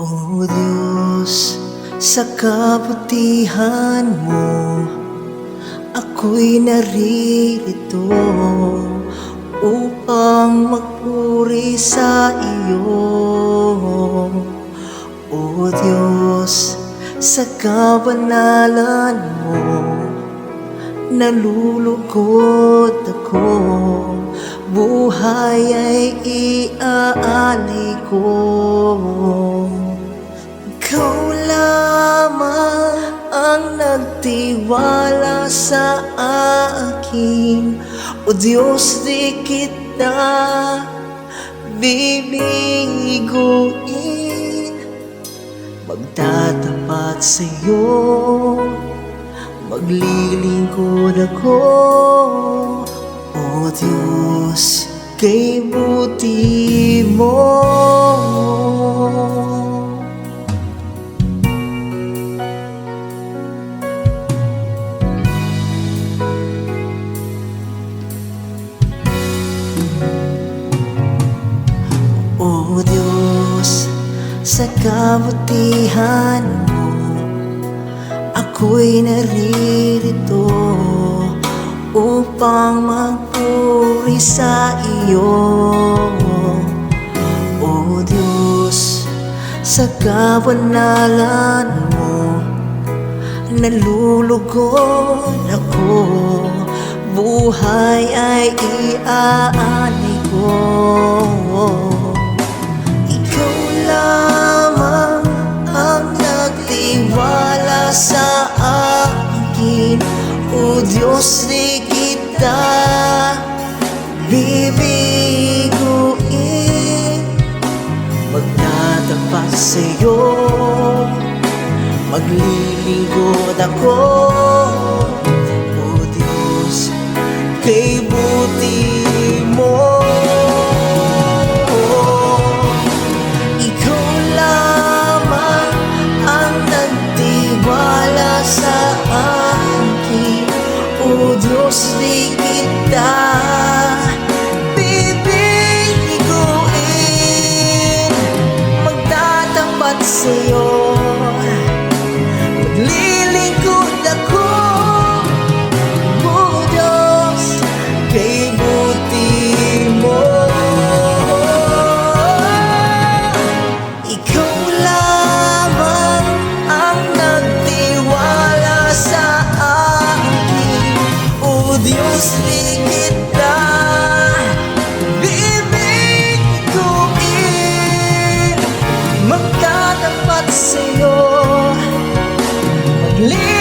O Diyos, sa kabutihan mo Ako'y naririto upang magpuri sa iyo. O Diyos, sa kabanalan mo Nalulugod ako Buhay ay iaalay ko nagtiwala sa akin. O Diyos di kita bibiguin. Magtatapat sa'yo. Maglilingkod ako. O Diyos Kay buti mo Sa kabutihan mo. Ako'y naririto upang magpuri sa iyo. O Diyos, sa kabanalan mo Nalulugod ako. Buhay ay iaani ko O Diyos di kita bibiguin. Magtatapat sa'yo Maglilingkod ako Oh Diyos, di kita bibigoin Magtatambat sa'yo. Leave